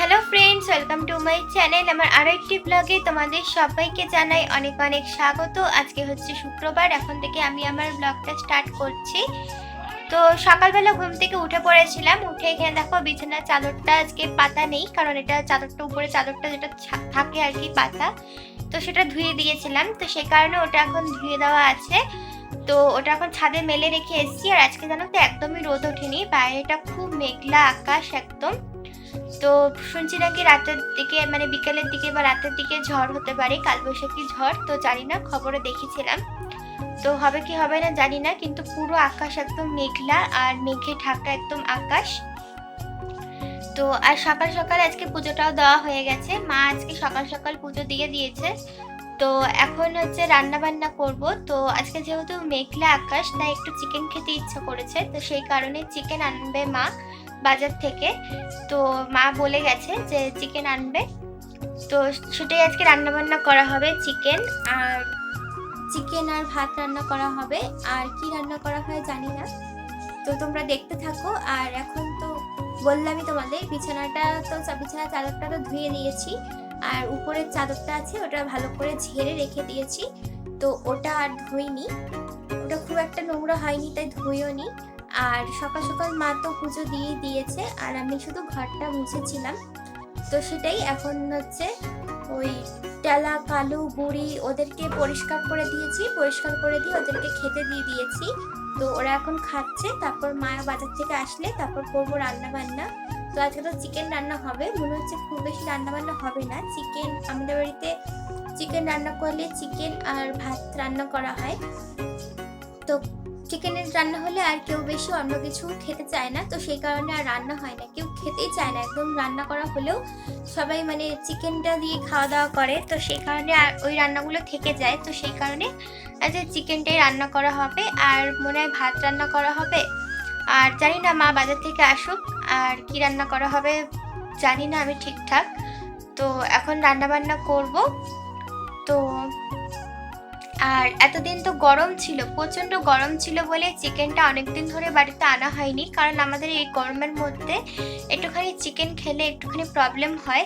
Hello friends, welcome to my channel. আমার আরও একটি ব্লগে তোমাদের সবাইকে জানাই অনেক অনেক স্বাগত। আজকে হচ্ছে শুক্রবার, এখন থেকে আমি আমার ব্লগটা স্টার্ট করছি। তো সকালবেলা ঘুম থেকে উঠে পড়েছিলাম। উঠে এখানে দেখো বিছানার চাদরটা আজকে পাতা নেই, কারণ এটা চাদরটা, উপরে চাদরটা যেটা থাকে আর কি পাতা, তো সেটা ধুয়ে দিয়েছিলাম। তো সে কারণে ওটা এখন ধুয়ে দেওয়া আছে। তো ওটা এখন ছাদে মেলে রেখে এসেছি। আর আজকে জানো তো একদমই রোদ ওঠেনি। বাইরেটা খুব মেঘলা আকাশ একদম। তো শুনছি নাকি রাতের দিকে মানে বিকেলের দিকে বা রাতের দিকে ঝড় হতে পারে, কালবৈশাখী ঝড়, তো জানি না খবরে দেখেছিলাম। তো হবে কি হবে না জানি না, কিন্তু পুরো আকাশ একদম মেঘলা আর মেঘে ঢাকা একদম আকাশ। তো আর সকাল সকাল আজকে পুজোটাও দেওয়া হয়ে গেছে। মা আজকে সকাল সকাল পুজো দিয়ে দিয়েছে। তো এখন হচ্ছে রান্না বান্না করব। তো আজকে যেহেতু মেঘলা আকাশ, তাই একটু চিকেন খেতে ইচ্ছা করেছে। তো সেই কারণে চিকেন আনবে মা। বাজার থেকে। তো মা বলে গেছে যে চিকেন আনবে। তো সেটাই আজকে রান্না বান্না করা হবে চিকেন আর চিকেন আর ভাত রান্না করা হবে। আর কি রান্না করা হয় জানি না। তো তোমরা দেখতে থাকো। আর এখন তো বললামই তোমাদের, বিছানাটা তো বিছানার চাদরটা তো ধুয়ে দিয়েছি। আর উপরের চাদরটা আছে, ওটা ভালো করে ঝেড়ে রেখে দিয়েছি। তো ওটা আর ধুইনি। ওটা খুব একটা নোংরা হয়নি, তাই ধুইও নি আর সকাল সকাল মা তো পুজো দিয়ে দিয়েছে আর আমি শুধু ঘরটা মুছেছিলাম। তো সেটাই এখন হচ্ছে ওই টেলা, কালু, বুড়ি ওদেরকে পরিষ্কার করে দিয়েছি, পরিষ্কার করে দিয়ে ওদেরকে খেতে দিয়ে দিয়েছি। তো ওরা এখন খাচ্ছে, তারপর মা বাজার থেকে আসলে তারপর করব রান্না বান্না তো আজকে তো চিকেন রান্না হবে, মনে হচ্ছে খুব বেশি রান্না বান্না হবে না। চিকেন, আমাদের বাড়িতে চিকেন রান্না করলে চিকেন আর ভাত রান্না করা হয়। তো চিকেনের রান্না হলে আর কেউ বেশি অন্য কিছু খেতে চায় না, তো সেই কারণে আর রান্না হয় না। কেউ খেতেই চায় না, একদম রান্না করা হলেও সবাই মানে চিকেনটা দিয়ে খাওয়া দাওয়া করে, তো সেই কারণে আর ওই রান্নাগুলো থেকে যায়, তো সেই কারণে আজ চিকেনটাই রান্না করা হবে, আর মনে হয় ভাত রান্না করা হবে। আর জানি না মা বাজার থেকে আসুক, আর কি রান্না করা হবে, জানি না আমি ঠিকঠাক। তো এখন রান্না বান্না করব, তো আর এতদিন তো গরম ছিল, প্রচণ্ড গরম ছিল বলে চিকেনটা অনেকদিন ধরে বাড়িতে আনা হয়নি। কারণ আমাদের এই গরমের মধ্যে একটুখানি চিকেন খেলে একটুখানি প্রবলেম হয়,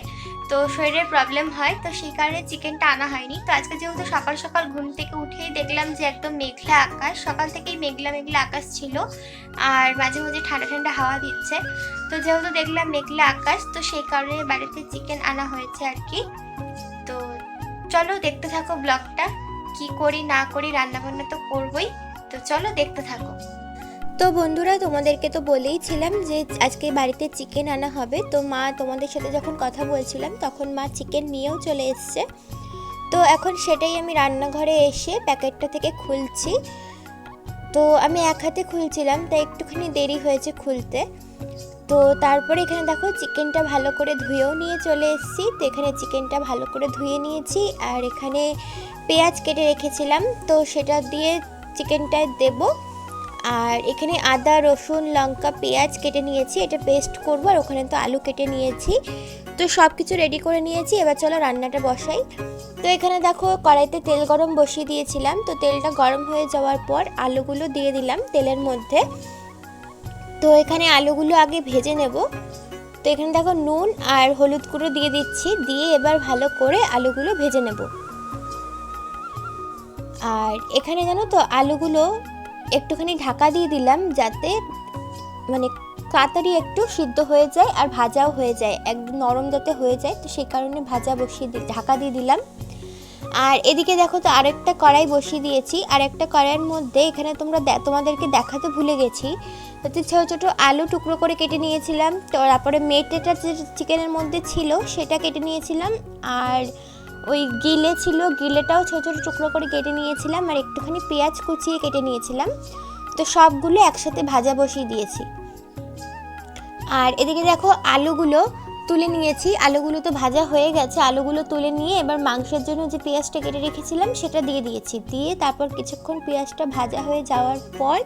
তো শরীরের প্রবলেম হয়, তো সেই কারণে চিকেনটা আনা হয়নি। তো আজকে যেহেতু সকাল সকাল ঘুম থেকে উঠেই দেখলাম যে একদম মেঘলা আকাশ, সকাল থেকেই মেঘলা মেঘলা আকাশ ছিল, আর মাঝে মাঝে ঠান্ডা ঠান্ডা হাওয়া দিচ্ছে। তো যেহেতু দেখলাম মেঘলা আকাশ, তো সেই কারণে বাড়িতে চিকেন আনা হয়েছে আর কি। তো চলো দেখতে থাকো ব্লগটা। কি করি না করি রান্না বান্না তো করবই। তো চলো দেখতে থাকো। তো বন্ধুরা, তোমাদেরকে তো বলেইছিলাম যে আজকে বাড়িতে চিকেন আনা হবে। তো মা তোমাদের সাথে যখন কথা বলছিলাম, তখন মা চিকেন নিয়েও চলে এসছে। তো এখন সেটাই আমি রান্নাঘরে এসে প্যাকেটটা থেকে খুলছি। তো আমি এক হাতে খুলছিলাম, তাই একটুখানি দেরি হয়েছে খুলতে। তো তারপরে এখানে দেখো চিকেনটা ভালো করে ধুয়েও নিয়ে চলে এসেছি। তো এখানে চিকেনটা ভালো করে ধুয়ে নিয়েছি আর এখানে পেঁয়াজ কেটে রেখেছিলাম। তো সেটা দিয়ে চিকেনটা দেব। আর এখানে আদা, রসুন, লঙ্কা, পেঁয়াজ কেটে নিয়েছি। এটা পেস্ট করব আর ওখানে তো আলু কেটে নিয়েছি। তো সব কিছু রেডি করে নিয়েছি। এবার চলো রান্নাটা বসাই। তো এখানে দেখো কড়াইতে তেল গরম বসিয়ে দিয়েছিলাম। তো তেলটা গরম হয়ে যাওয়ার পর আলুগুলো দিয়ে দিলাম তেলের মধ্যে। তো এখানে আলুগুলো আগে ভেজে নেব। তো এখানে দেখো নুন আর হলুদ গুঁড়ো দিয়ে দিচ্ছি, দিয়ে এবার ভালো করে আলুগুলো ভেজে নেব। আর এখানে জানো তো আলুগুলো একটুখানি ঢাকা দিয়ে দিলাম যাতে মানে তাড়াতাড়ি একটু সিদ্ধ হয়ে যায় আর ভাজাও হয়ে যায়, একদম নরম যাতে হয়ে যায়, তো সেই কারণে ভাজা বসিয়ে ঢাকা দিয়ে দিলাম। আর এদিকে দেখো তো আরেকটা কড়াই বসিয়ে দিয়েছি, আর একটা কড়াইয়ের মধ্যে এখানে তোমরা তোমাদেরকে দেখাতে ভুলে গেছি। হচ্ছে ছোটো ছোটো আলু টুকরো করে কেটে নিয়েছিলাম, তো তারপরে মেটেটা যে চিকেনের মধ্যে ছিল সেটা কেটে নিয়েছিলাম, আর ওই গিলে ছিল, গিলেটাও ছোটো ছোটো টুকরো করে কেটে নিয়েছিলাম, আর একটুখানি পেঁয়াজ কুচিয়ে কেটে নিয়েছিলাম। তো সবগুলো একসাথে ভাজা বসিয়ে দিয়েছি। আর এদিকে দেখো আলুগুলো তুলে নিয়েছি। আলুগুলো তো ভাজা হয়ে গেছে। আলুগুলো তুলে নিয়ে এবার মাংসের জন্য যে পেঁয়াজটা কেটে রেখেছিলাম, সেটা দিয়ে দিয়েছি। দিয়ে তারপর কিছুক্ষণ পেঁয়াজটা ভাজা হয়ে যাওয়ার পর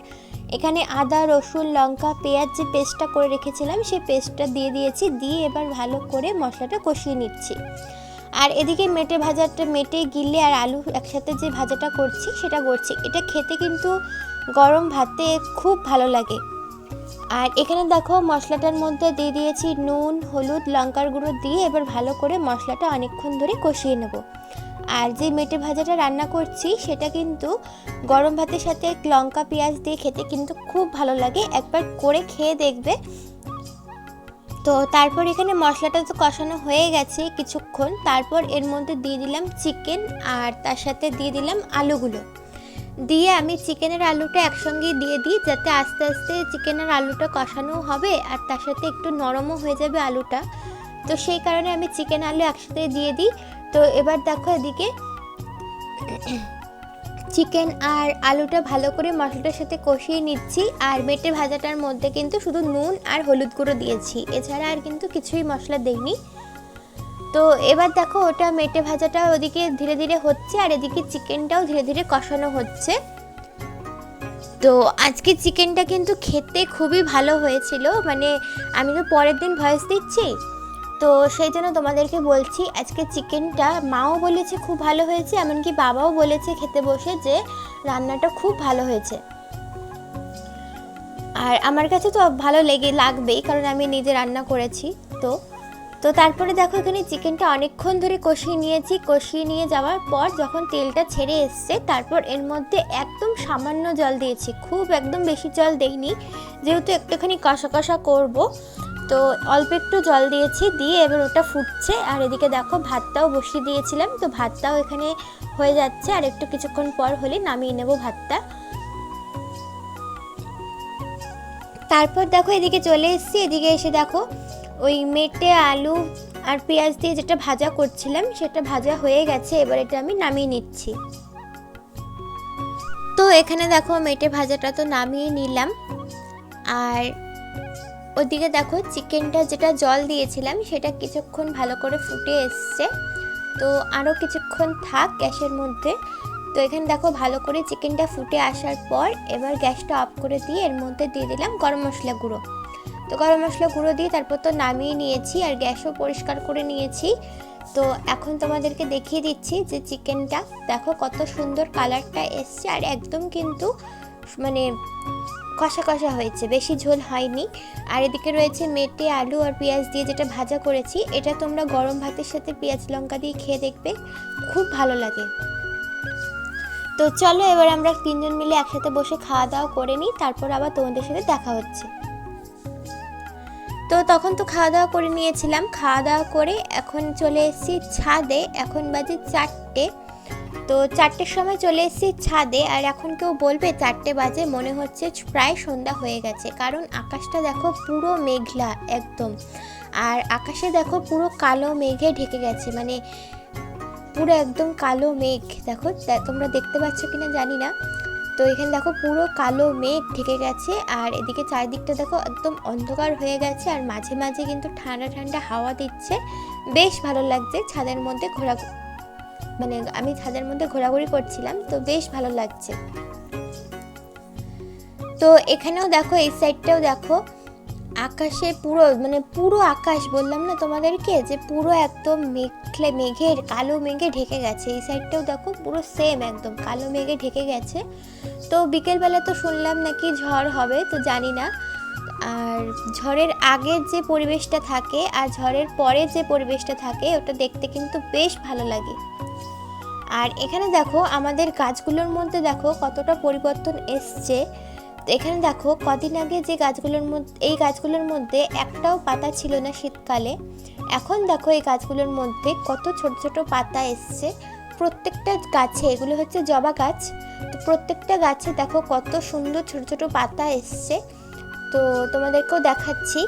এখানে আদা, রসুন, লঙ্কা, পেঁয়াজ যে পেস্টটা করে রেখেছিলাম, সেই পেস্টটা দিয়ে দিয়েছি। দিয়ে এবার ভালো করে মশলাটা কষিয়ে নিচ্ছি। আর এদিকে মেটে ভাজাটা, মেটে, গিলে আর আলু একসাথে যে ভাজাটা করছি, সেটা করছি। এটা খেতে কিন্তু গরম ভাতে খুব ভালো লাগে। আর এখানে দেখো মশলাটার মধ্যে দিয়ে দিয়েছি নুন, হলুদ, লঙ্কার গুঁড়ো দিয়ে এবার ভালো করে মশলাটা অনেকক্ষণ ধরে কষিয়ে নেব। আর যে মেটে ভাজাটা রান্না করছি সেটা কিন্তু গরম ভাতের সাথে লঙ্কা, পেঁয়াজ দিয়ে খেতে কিন্তু খুব ভালো লাগে। একবার করে খেয়ে দেখবে। তো তারপর এখানে মশলাটা তো কষানো হয়ে গেছে কিছুক্ষণ। তারপর এর মধ্যে দিয়ে দিলাম চিকেন আর তার সাথে দিয়ে দিলাম আলুগুলো। দিয়ে আমি চিকেনের আলুটা একসঙ্গে দিয়ে দিই যাতে আস্তে আস্তে চিকেনের আলুটা কষানো হবে আর তার সাথে একটু নরমও হয়ে যাবে আলুটা। তো সেই কারণে আমি চিকেন আলু একসাথে দিয়ে দিই। তো এবার দেখো এদিকে চিকেন আর আলুটা ভালো করে মশলাটার সাথে কষিয়ে নিচ্ছি আর মেটে ভাজাটার মধ্যে কিন্তু শুধু নুন আর হলুদ গুঁড়ো দিয়েছি। এছাড়া আর কিন্তু কিছুই মশলা দেইনি। তো এবার দেখো ওটা মেটে ভাজাটা ওদিকে ধীরে ধীরে হচ্ছে, আর এদিকে চিকেনটাও ধীরে ধীরে কষানো হচ্ছে। তো আজকে চিকেনটা কিন্তু খেতে খুবই ভালো হয়েছিল মানে আমি তো পরের দিন ভয়েস দিচ্ছি। তো সেই জন্য তোমাদেরকে বলছি, আজকে চিকেনটা মাও বলেছে খুব ভালো হয়েছে, এমনকি বাবাও বলেছে খেতে বসে যে রান্নাটা খুব ভালো হয়েছে। আর আমার কাছে তো ভালো লেগে, লাগবেই, কারণ আমি নিজে রান্না করেছি, তো তো তারপরে দেখো, এখানে চিকেনটা অনেকক্ষণ ধরে কষিয়ে নিয়েছি। কষিয়ে নিয়ে যাওয়ার পর যখন তেলটা ছেড়ে এসছে, তারপর এর মধ্যে একদম সামান্য জল দিয়েছি। খুব একদম বেশি জল দেইনি, যেহেতু একটুখানি কষা কষা করব। তো অল্প একটু জল দিয়েছি, দিয়ে এবার ওটা ফুটছে। আর এদিকে দেখো, ভাতটাও বসিয়ে দিয়েছিলাম। তো ভাতটাও এখানে হয়ে যাচ্ছে। আর একটু কিছুক্ষণ পর হলে নামিয়ে নেব ভাতটা। তারপর দেখো, এদিকে চলে এসেছি। এদিকে এসে দেখো ওই মেটে আলু আর পেঁয়াজ দিয়ে যেটা ভাজা করছিলাম, সেটা ভাজা হয়ে গেছে, এবার এটা আমি নামিয়ে নিচ্ছি। তো এখানে দেখো মেটে ভাজাটা তো নামিয়ে নিলাম। আর ওদিকে দেখো চিকেনটা যেটা জল দিয়েছিলাম, সেটা কিছুক্ষণ ভালো করে ফুটে এসছে। তো আরও কিছুক্ষণ থাক গ্যাসের মধ্যে। তো এখানে দেখো ভালো করে চিকেনটা ফুটে আসার পর, এবার গ্যাসটা অফ করে দিয়ে এর মধ্যে দিয়ে দিলাম গরম মশলা গুঁড়ো। তো গরম মশলা গুঁড়ো দিয়ে তারপর তো নামিয়ে নিয়েছি আর গ্যাসও পরিষ্কার করে নিয়েছি। তো এখন তোমাদেরকে দেখিয়ে দিচ্ছি যে চিকেনটা। দেখো কত সুন্দর কালারটা এসছে আর একদম কিন্তু মানে কষা কষা হয়েছে, বেশি ঝোল হয়নি। আর এদিকে রয়েছে মেটে, আলু আর পেঁয়াজ দিয়ে যেটা ভাজা করেছি, এটা তোমরা গরম ভাতের সাথে পেঁয়াজ লঙ্কা দিয়ে খেয়ে দেখবে, খুব ভালো লাগে। তো চলো এবার আমরা তিনজন মিলে একসাথে বসে খাওয়া দাওয়া করে নিই, তারপর আবার তোমাদের সাথে দেখা হচ্ছে। তো তখন তো খাওয়া দাওয়া করে নিয়েছিলাম। খাওয়া দাওয়া করে এখন চলে এসেছি ছাদে। এখন বাজে চারটে। তো চারটের সময় চলে এসেছি ছাদে আর এখন কেউ বলবে চারটে বাজে, মনে হচ্ছে প্রায় সন্ধ্যা হয়ে গেছে। কারণ আকাশটা দেখো পুরো মেঘলা একদম। আর আকাশে দেখো পুরো কালো মেঘে ঢেকে গেছে। মানে পুরো একদম কালো মেঘ। দেখো তোমরা দেখতে পাচ্ছ কিনা জানি না। তো এখানে দেখো পুরো কালো মেঘ ঢেকে গেছে, আর এদিকে চারিদিকটা দেখো একদম অন্ধকার হয়ে গেছে, আর মাঝে মাঝে কিন্তু ঠান্ডা ঠান্ডা হাওয়া দিচ্ছে। বেশ ভালো লাগছে ছাদের মধ্যে ঘোরা মানে আমি ছাদের মধ্যে ঘোরাঘুরি করছিলাম, তো বেশ ভালো লাগছে। তো এখানেও দেখো, এই সাইডটাও দেখো আকাশে পুরো মানে পুরো আকাশ বললাম না তোমাদেরকে, যে পুরো একদম মেঘলে, মেঘের, কালো মেঘে ঢেকে গেছে। এই সাইডটাও দেখো, পুরো সেম একদম, কালো মেঘে ঢেকে গেছে। তো বিকেলবেলা তো শুনলাম নাকি ঝড় হবে, তো জানি না। আর ঝড়ের আগের যে পরিবেশটা থাকে, আর ঝড়ের পরে যে পরিবেশটা থাকে, ওটা দেখতে কিন্তু বেশ ভালো লাগে। আর এখানে দেখো, আমাদের গাছগুলোর মধ্যে দেখো কতটা পরিবর্তন এসছে। এখানে দেখো, কদিন আগে যে গাছগুলোর মধ্যে, এই গাছগুলোর মধ্যে একটাও পাতা ছিল না শীতকালে। এখন দেখো এই গাছগুলোর মধ্যে কত ছোট ছোট পাতা এসছে। প্রত্যেকটা গাছে, এগুলো হচ্ছে জবা গাছ। তো প্রত্যেকটা গাছে দেখো কত সুন্দর ছোট ছোট পাতা এসছে। তো তোমাদেরকেও দেখাচ্ছি।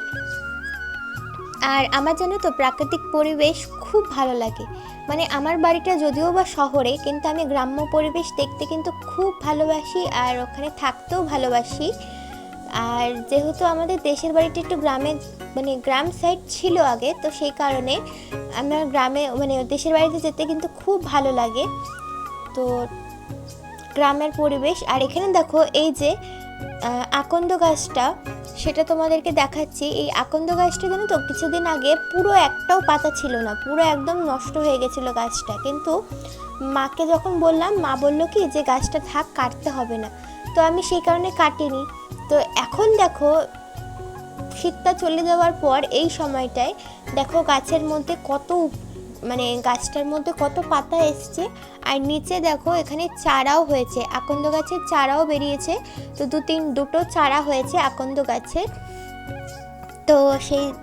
আর আমার জানো তো প্রাকৃতিক পরিবেশ খুব ভালো লাগে। মানে আমার বাড়িটা যদিও বা শহরে, কিন্তু আমি গ্রাম্য পরিবেশ দেখতে কিন্তু খুব ভালোবাসি আর ওখানে থাকতেও ভালোবাসি। আর যেহেতু আমাদের দেশের বাড়িটা একটু গ্রামে মানে গ্রাম সাইড ছিল আগে, তো সেই কারণে আমার গ্রামে মানে দেশের বাড়িতে যেতে কিন্তু খুব ভালো লাগে। তো গ্রামের পরিবেশ, আর এখানে দেখো এই যে আকন্দ গাছটা, সেটা তোমাদেরকে দেখাচ্ছি। এই আকন্দ গাছটা জানো তো কিছুদিন আগে পুরো একটাও পাতা ছিল না, পুরো একদম নষ্ট হয়ে গেছিল গাছটা। কিন্তু মাকে যখন বললাম, মা বলল কি, যে গাছটা থাক, কাটতে হবে না। তো আমি সেই কারণে কাটিনি। তো এখন দেখো, শীতটা চলে যাওয়ার পর এই সময়টায় দেখো গাছের মধ্যে কত মানে গাছটার মধ্যে কত পাতা এসছে। আর নিচে দেখো এখানে চারাও হয়েছে, আকন্দ গাছের চারাও বেরিয়েছে। তো দু তিন, দুটো চারা হয়েছে আকন্দ গাছের। তো সেই,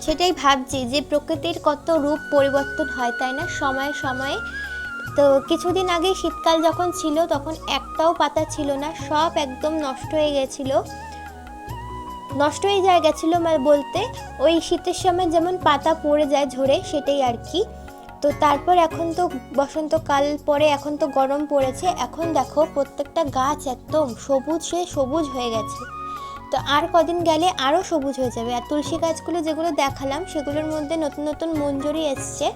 সেটাই ভাবছি যে প্রকৃতির কত রূপ পরিবর্তন হয়, তাই না? সময়ে সময়ে। তো কিছুদিন আগে শীতকাল যখন ছিল, তখন একটাও পাতা ছিল না, সব একদম নষ্ট হয়ে গেছিল। নষ্ট হয়ে যায় গেছিল মানে বলতে, ওই শীতের সময় যেমন পাতা পড়ে যায় ঝরে, সেটাই আর কি। তো তারপর এখন তো বসন্তকাল পরে এখন তো গরম পড়েছে। এখন দেখো প্রত্যেকটা গাছ একদম সবুজ, সে সবুজ হয়ে গেছে। তো আর কদিন গেলে আরও সবুজ হয়ে যাবে। আর তুলসী গাছগুলো যেগুলো দেখালাম, সেগুলোর মধ্যে নতুন নতুন মঞ্জুরি এসছে।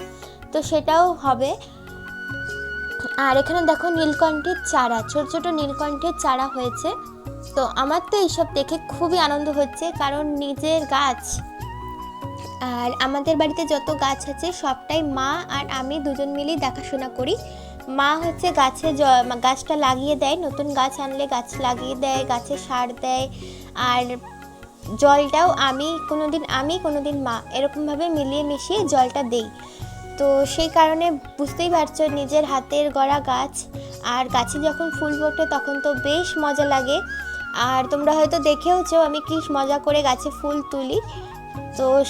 তো সেটাও হবে। আর এখানে দেখো নীলকণ্ঠের চারা, ছোট ছোট নীলকণ্ঠের চারা হয়েছে। তো আমার তো এইসব দেখে খুবই আনন্দ হচ্ছে, কারণ নিজের গাছ আর আমাদের বাড়িতে যত গাছ আছে, সবটাই মা আর আমি দুজন মিলেই দেখাশোনা করি। মা হচ্ছে গাছে গাছটা লাগিয়ে দেয়, নতুন গাছ আনলে গাছ লাগিয়ে দেয়, গাছে সার দেয়। আর জলটাও আমি কোনোদিন আমি, কোনোদিন মা, এরকমভাবে মিলিয়ে মিশিয়ে জলটা দেই। তো সেই কারণে বুঝতেই পারছ নিজের হাতের গড়া গাছ। আর গাছে যখন ফুল ফোটে তখন তো বেশ মজা লাগে। আর তোমরা হয়তো দেখেওছো আমি কি মজা করে গাছে ফুল তুলি। তো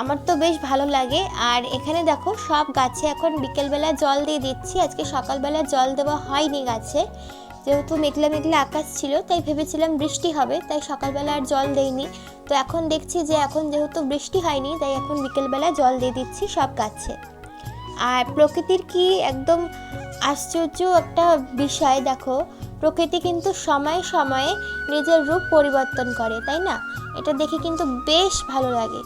আমার তো বেশ ভালো লাগে। আর এখানে দেখো, সব গাছে এখন বিকেলবেলা জল দিয়ে দিচ্ছি। আজকে সকালবেলা জল দেওয়া হয়নি গাছে। যেহেতু মেঘলা মেঘলা আকাশ ছিল, তাই ভেবেছিলাম বৃষ্টি হবে, তাই সকালবেলা আর জল দেইনি। তো এখন দেখছি যে এখন যেহেতু বৃষ্টি হয়নি, তাই এখন বিকেলবেলা জল দিয়ে দিচ্ছি সব গাছে। আর প্রকৃতির কি একদম আশ্চর্য একটা বিষয় দেখো, প্রকৃতি কিন্তু সময়ে সময়ে নিজের রূপ পরিবর্তন করে, তাই না? এটা দেখে কিন্তু বেশ ভালো লাগে।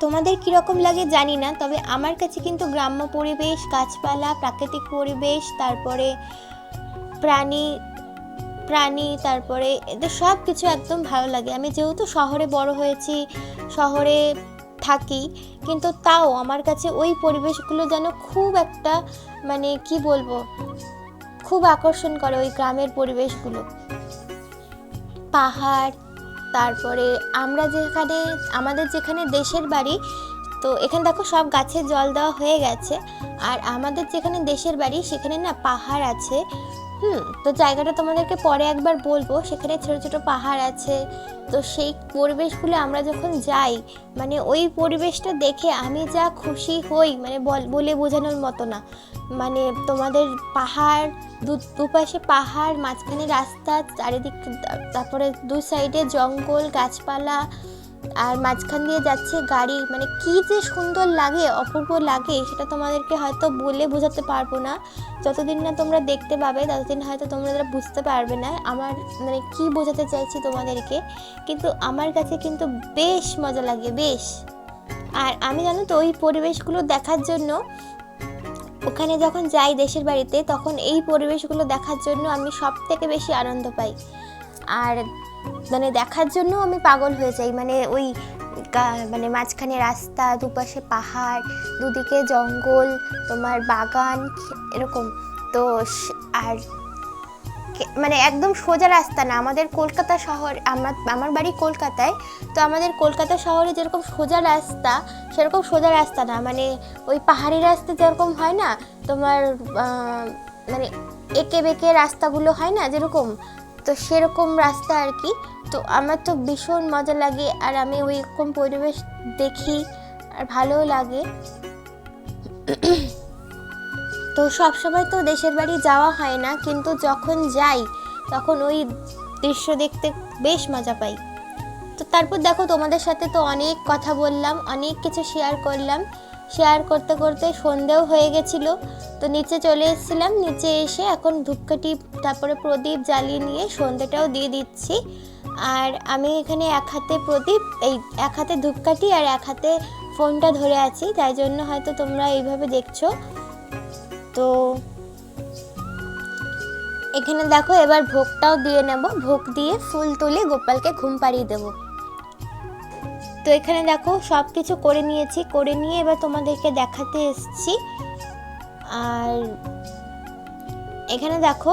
তোমাদের কীরকম লাগে জানি না, তবে আমার কাছে কিন্তু গ্রাম্য পরিবেশ, গাছপালা, প্রাকৃতিক পরিবেশ, তারপরে প্রাণী প্রাণী, তারপরে এদের সব কিছু একদম ভালো লাগে। আমি যেহেতু শহরে বড় হয়েছি, শহরে থাকি, কিন্তু তাও আমার কাছে ওই পরিবেশগুলো যেন খুব একটা মানে কি বলব, খুব আকর্ষণ করে ওই গ্রামের পরিবেশগুলো। পাহাড় তারপরে আমরা যেখানে, আমাদের যেখানে দেশের বাড়ি, তো এখানে দেখো সব গাছে জল দেওয়া হয়ে গেছে। আর আমাদের যেখানে দেশের বাড়ি, সেখানে না পাহাড় আছে। হুম, তো জায়গাটা তোমাদেরকে পরে একবার বলব। সেখানে ছোট ছোট পাহাড় আছে। তো সেই পরিবেশগুলো আমরা যখন যাই মানে ওই পরিবেশটা দেখে আমি যা খুশি হই মানে বল- বোঝানোর মতো না। মানে তোমাদের পাহাড়, দু, দুপাশে পাহাড়, মাঝখানে রাস্তা, চারিদিক, তারপরে দু সাইডে জঙ্গল, গাছপালা আর মাঝখান দিয়ে যাচ্ছে গাড়ি মানে কি যে সুন্দর লাগে, অপূর্ব লাগে, সেটা তোমাদেরকে হয়তো বলে বোঝাতে পারব না। যতদিন না তোমরা দেখতে পাবে, ততদিন হয়তো তোমরা বুঝতে পারবে না। আমার মানে কি বোঝাতে চাইছি তোমাদেরকে, কিন্তু আমার কাছে কিন্তু বেশ মজা লাগে, বেশ। আর আমি জানো তো, ওই পরিবেশগুলো দেখার জন্য, ওখানে যখন যাই দেশের বাড়িতে, তখন এই পরিবেশগুলো দেখার জন্য আমি সব থেকে বেশি আনন্দ পাই। আর মানে দেখার জন্য আমি পাগল হয়ে যাই। মানে ওই মানে মাঝখানে রাস্তা, দুপাশে পাহাড়, দুদিকে জঙ্গল, তোমার বাগান, এরকম। তো আর মানে একদম সোজা রাস্তা না। আমাদের কলকাতা শহর, আমার আমার বাড়ি কলকাতায়, তো আমাদের কলকাতা শহরে যেরকম সোজা রাস্তা, সেরকম সোজা রাস্তা না। মানে ওই পাহাড়ি রাস্তা যেরকম হয় না, তোমার মানে এঁকে বেঁকে রাস্তাগুলো হয় না, যেরকম তো সেরকম রাস্তা আর কি। তো আমার তো ভীষণ মজা লাগে আর আমি ওই রকম পরিবেশ দেখি আর ভালোও লাগে। তো সব সময় তো দেশের বাড়ি যাওয়া হয় না, কিন্তু যখন যাই, তখন ওই দৃশ্য দেখতে বেশ মজা পাই। তো তারপর দেখো তোমাদের সাথে তো অনেক কথা বললাম, অনেক কিছু শেয়ার করলাম। শেয়ার করতে করতে সন্ধেও হয়ে গেছিল। তো নিচে চলে এসেছিলাম। নিচে এসে এখন ধূপকাঠি, তারপরে প্রদীপ জ্বালিয়ে নিয়ে সন্ধেটাও দিয়ে দিচ্ছি। আর আমি এখানে এক হাতে প্রদীপ, এই এক হাতে ধূপকাঠি আর এক হাতে ফোনটা ধরে আছি। তাই জন্য হয়তো তোমরা এইভাবে দেখছ। তো এখানে দেখো, এবার ভোগটাও দিয়ে নেব। ভোগ দিয়ে ফুল তুলে গোপালকে ঘুম পাড়িয়ে দেবো। তো এখানে দেখো সব কিছু করে নিয়েছি, করে নিয়ে এবার তোমাদেরকে দেখাতে এসছি। আর এখানে দেখো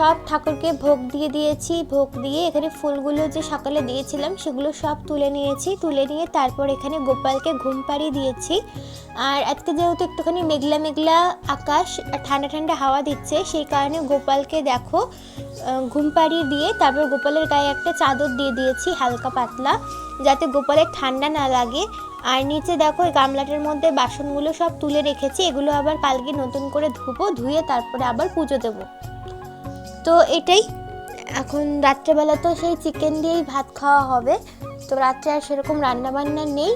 সব ঠাকুরকে ভোগ দিয়ে দিয়েছি, ভোগ দিয়ে এখানে ফুলগুলো যে সকালে দিয়েছিলাম সেগুলো সব তুলে নিয়েছি, তুলে নিয়ে তারপর এখানে গোপালকে ঘুম পাড়িয়ে দিয়েছি। আর আজকে যেহেতু একটুখানি মেঘলা মেঘলা আকাশ ঠান্ডা ঠান্ডা হাওয়া দিচ্ছে, সেই কারণে গোপালকে দেখো ঘুম পাড়িয়ে দিয়ে তারপর গোপালের গায়ে একটা চাদর দিয়ে দিয়েছি হালকা পাতলা, যাতে গোপালের ঠান্ডা না লাগে। আর নিচে দেখো গামলাটার মধ্যে বাসনগুলো সব তুলে রেখেছি, এগুলো আবার কালকে নতুন করে ধুবো, ধুয়ে তারপরে আবার পুজো দেবো। তো এটাই। এখন রাত্রেবেলা তো সেই চিকেন দিয়েই ভাত খাওয়া হবে। তো রাত্রে আর সেরকম রান্নাবান্না নেই।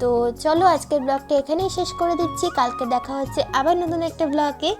তো চলো আজকের ব্লগটা এখানেই শেষ করে দিচ্ছি। কালকে দেখা হচ্ছে আবার নতুন একটা ব্লগে